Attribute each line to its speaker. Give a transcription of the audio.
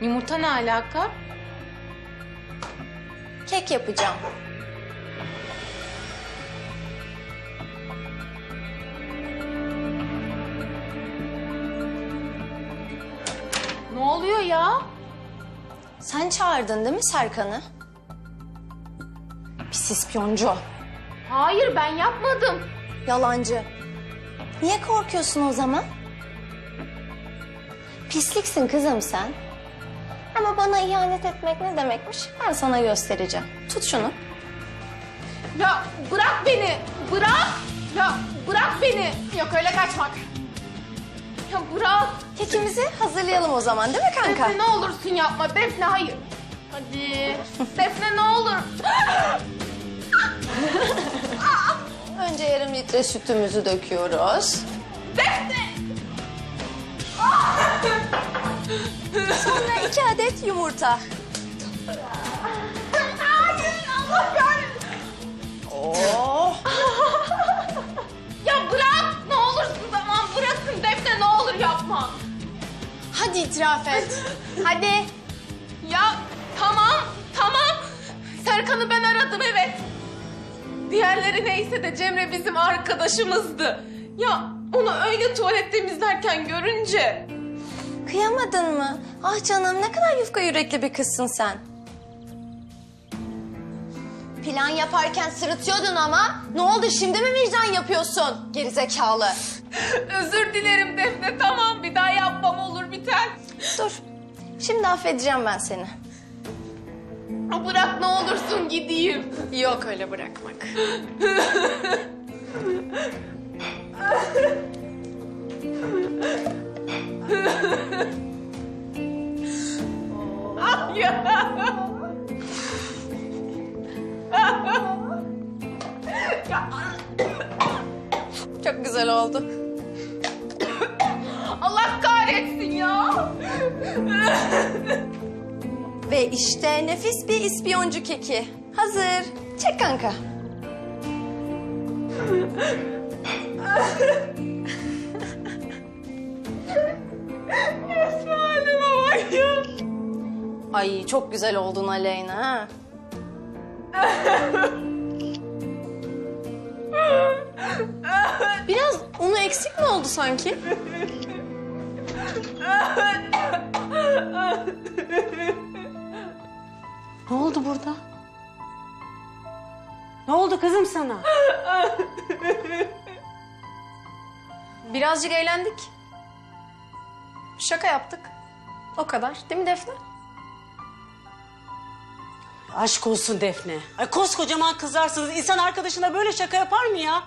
Speaker 1: Yumurta ne alaka?
Speaker 2: Kek yapacağım.
Speaker 1: Ne oluyor ya?
Speaker 2: Sen çağırdın değil mi Serkan'ı? Pis ispiyoncu,
Speaker 1: Hayır ben yapmadım.
Speaker 2: yalancı. Niye korkuyorsun o zaman? Pisliksin kızım sen. Ama bana ihanet etmek ne demekmiş ben sana göstereceğim. Tut şunu.
Speaker 1: Ya bırak beni. Bırak. Ya bırak beni. Yok öyle kaçmak. Ya bırak.
Speaker 2: Kekimizi hazırlayalım o zaman değil mi kanka?
Speaker 1: Defne ne olursun yapma. Defne hayır. Hadi. Defne ne olur.
Speaker 2: Önce yarım litre sütümüzü döküyoruz.
Speaker 1: Defne.
Speaker 2: Yumurta.
Speaker 1: Hayır Allah kahretsin.
Speaker 2: Oh.
Speaker 1: Ya bırak. Ne olursun tamam bırakın. Defne ne olur yapma.
Speaker 2: Hadi itiraf et. Hadi.
Speaker 1: Ya tamam, tamam. Serkan'ı ben aradım evet. Diğerleri neyse de Cemre bizim arkadaşımızdı. Ya onu öyle tuvalet temizlerken görünce...
Speaker 2: Kıyamadın mı? Ah canım ne kadar yufka yürekli bir kızsın sen. Plan yaparken sırıtıyordun ama ne oldu şimdi mi vicdan yapıyorsun gerizekalı?
Speaker 1: Özür dilerim Defne tamam bir daha yapmam olur biter.
Speaker 2: Dur şimdi affedeceğim ben seni.
Speaker 1: Bırak ne olursun gideyim.
Speaker 2: Yok öyle bırakmak. Çok güzel oldu.
Speaker 1: Allah kahretsin ya.
Speaker 2: Ve işte nefis bir ispiyoncu keki. Hazır. Çek kanka. Ay çok güzel oldun Aleyna. ha. Oldu sanki?
Speaker 3: Ne oldu burada? Ne oldu kızım sana?
Speaker 2: Birazcık eğlendik. Şaka yaptık. O kadar. Değil mi Defne?
Speaker 3: Aşk olsun Defne. Ay koskocaman kızarsınız. İnsan arkadaşına böyle şaka yapar mı ya?